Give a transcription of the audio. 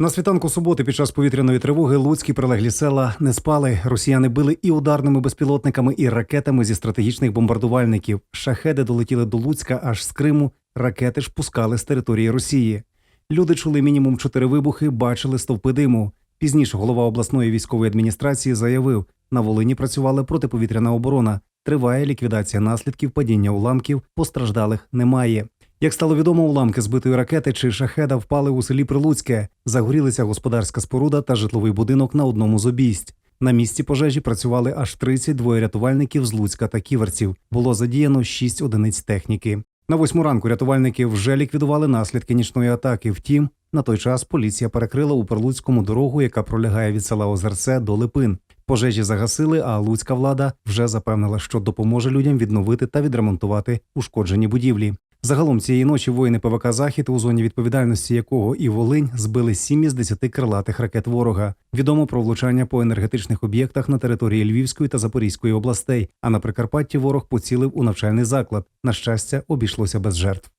На світанку суботи під час повітряної тривоги Луцькі прилеглі села не спали. Росіяни били і ударними безпілотниками, і ракетами зі стратегічних бомбардувальників. Шахеди долетіли до Луцька аж з Криму. Ракети ж пускали з території Росії. Люди чули мінімум чотири вибухи, бачили стовпи диму. Пізніше голова обласної військової адміністрації заявив: на Волині працювала протиповітряна оборона. Триває ліквідація наслідків падіння уламків. Постраждалих немає. Як стало відомо, уламки збитої ракети чи шахеда впали у селі Прилуцьке. Загорілися господарська споруда та житловий будинок на одному з обійсть. На місці пожежі працювали аж 32 рятувальників з Луцька та Ківерців. Було задіяно 6 одиниць техніки. На восьму ранку рятувальники вже ліквідували наслідки нічної атаки. Втім, на той час поліція перекрила у Прилуцькому дорогу, яка пролягає від села Озерце до Липин. Пожежі загасили, а луцька влада вже запевнила, що допоможе людям відновити та відремонтувати ушкоджені будівлі. Загалом цієї ночі воїни ПВК Захід, у зоні відповідальності якого і Волинь збили 7 із 10 крилатих ракет ворога. Відомо про влучання по енергетичних об'єктах на території Львівської та Запорізької областей. А на Прикарпатті ворог поцілив у навчальний заклад. На щастя, обійшлося без жертв.